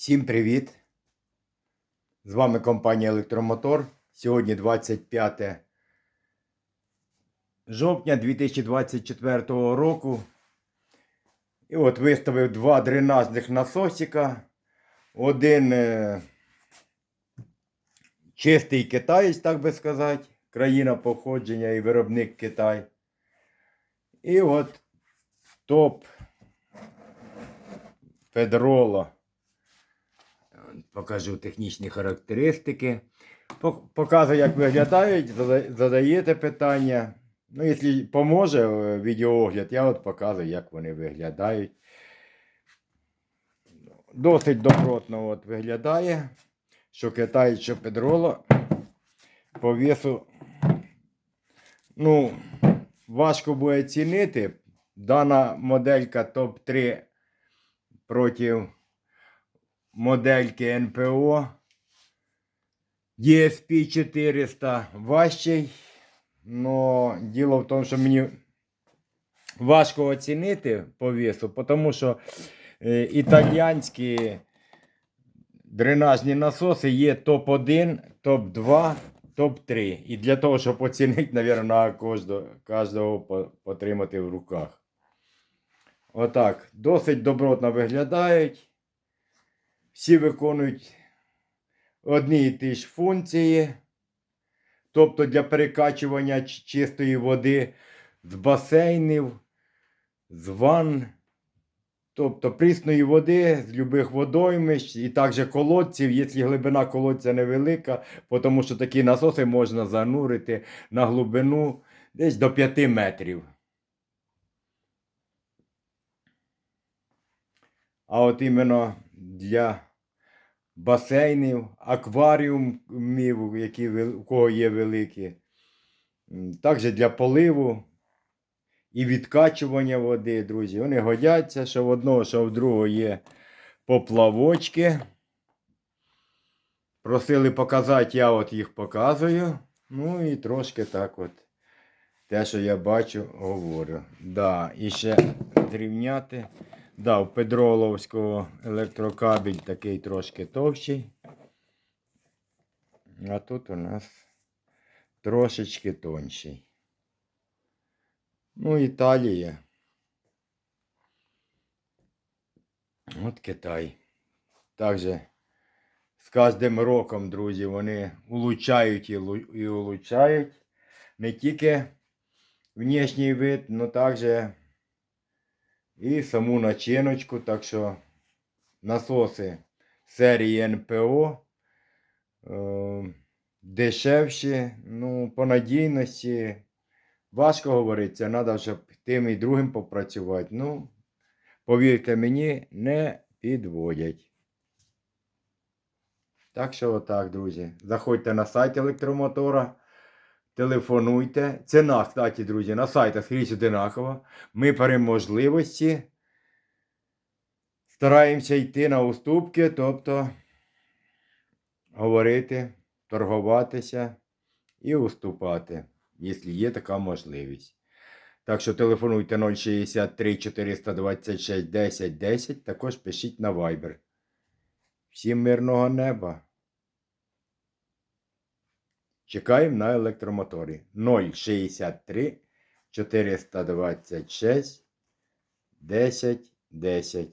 Всім привіт! З вами компанія Електромотор. Сьогодні 25 жовтня 2024 року. І от виставив два дренажних насосика. Один е, чистий китаєць, так би сказати, країна походження і виробник Китай. І от топ Федрола. Покажу технічні характеристики. Показую, як виглядають, задаєте питання. Ну, якщо поможе е, відеоогляд, я от показую, як вони виглядають. Досить добротно от виглядає. Що Китай, що Педроло. По весу. Ну, важко буде цінити. Дана моделька топ-3 проти модельки НПО. DSP 400 важчий. Но діло в тому, що мені важко оцінити по весу, тому що е, італіянські дренажні насоси є топ-1, топ-2, топ-3. І для того, щоб оцінити, мабуть, кожного, кожного потримати в руках. Отак. Досить добротно виглядають. Всі виконують одні і ті ж функції. Тобто для перекачування чистої води з басейнів, з ванн, тобто прісної води з любих водоймищ і також колодців, якщо глибина колодця невелика, тому що такі насоси можна занурити на глибину десь до 5 метрів. А от іменно для басейнів, акваріумів, які у кого є великі, також для поливу і відкачування води, друзі. Вони годяться, що в одного, що в другого є поплавочки. Просили показати, я от їх показую. Ну і трошки так от. Те, що я бачу, говорю. Да, і ще зрівняти. Да, у Педроловського електрокабель такий трошки товщий. А тут у нас трошечки тонший. Ну, Італія. От Китай. Також з кожним роком, друзі, вони улучшають і, лу- і улучшають не тільки внешній вид, але також і саму начиночку. Так що насоси серії НПО е, дешевші, ну, по надійності. Важко говорити, треба, щоб тим і другим попрацювати. Ну, повірте мені, не підводять. Так що отак, друзі. Заходьте на сайт електромотора, телефонуйте. Ціна, кстати, друзі, на сайтах скрізь одинакова. Ми при можливості стараємося йти на уступки, тобто говорити, торгуватися і уступати, якщо є така можливість. Так що телефонуйте 063 426 10 10, також пишіть на Viber. Всім мирного неба. Чекаємо на електромоторі 063 426 10 10.